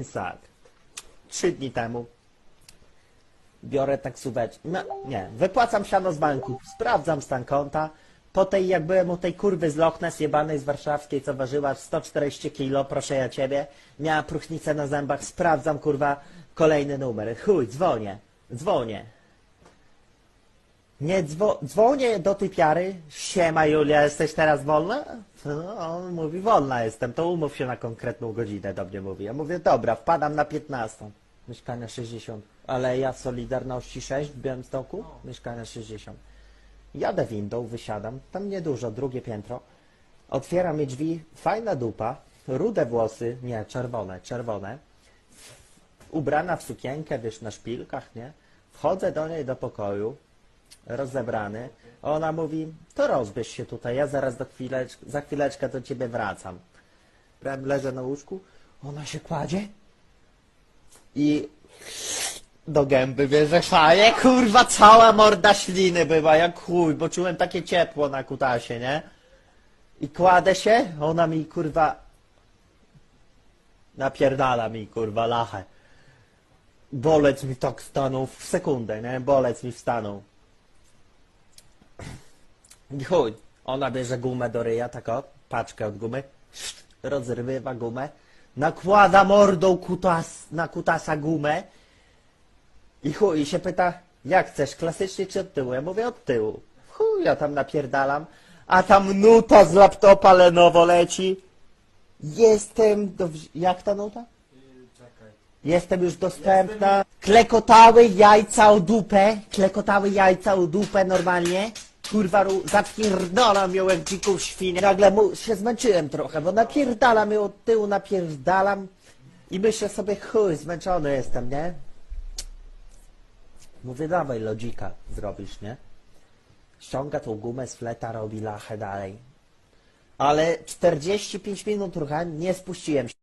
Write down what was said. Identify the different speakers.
Speaker 1: Więc tak, trzy dni temu biorę taksóweczkę, no, nie, wypłacam siano z banku, sprawdzam stan konta, po tej, jak byłem u tej kurwy z Loch Ness jebanej z warszawskiej, co ważyła 140 kilo, proszę ja ciebie, miała próchnicę na zębach, sprawdzam kurwa kolejny numer, chuj, dzwonię, dzwonię. Nie dzwo dzwonię do typiary, siema Julia, jesteś teraz wolna? No, on mówi, wolna jestem, to umów się na konkretną godzinę, do mnie mówi. Ja mówię, dobra, wpadam na 15. Mieszkania 60. Aleja Solidarności 6 w Białymstoku, mieszkania 60. Jadę windą, wysiadam, tam niedużo, drugie piętro. Otwieram mi drzwi, fajna dupa, rude włosy, nie, czerwone, czerwone. Ubrana w sukienkę, wiesz, na szpilkach, nie? Wchodzę do niej do pokoju, rozebrany. Ona mówi, to rozbierz się tutaj, ja zaraz do chwileczk za chwileczkę do ciebie wracam. Prem leżę na łóżku, ona się kładzie i do gęby bierze faję, kurwa, cała morda śliny była, jak chuj, bo czułem takie ciepło na kutasie, nie? I kładę się, ona mi, kurwa, napierdala mi, kurwa, lachę. Bolec mi tak stanął w sekundę, nie? Bolec mi wstanął. I chuj, ona bierze gumę do ryja, tak o, paczkę od gumy, rozrywa gumę, nakłada mordą kutas, na kutasa gumę i chuj, i się pyta, jak chcesz, klasycznie czy od tyłu? Ja mówię od tyłu. Chuj, ja tam napierdalam, a tam nuta z laptopa Lenovo leci. Jestem, do... jak ta nuta? Jestem już dostępna. Klekotały jajca o dupę. Klekotały jajca o dupę normalnie. Kurwa, zapierdalam ją jak dziką świnię. Nagle mu się zmęczyłem trochę, bo napierdalam ją od tyłu, napierdalam. I myślę sobie, chuj, zmęczony jestem, nie? Mówię, dawaj, lodzika zrobisz, nie? Ściąga tą gumę z fleta, robi lachę dalej. Ale 45 minut rucha, nie spuściłem się.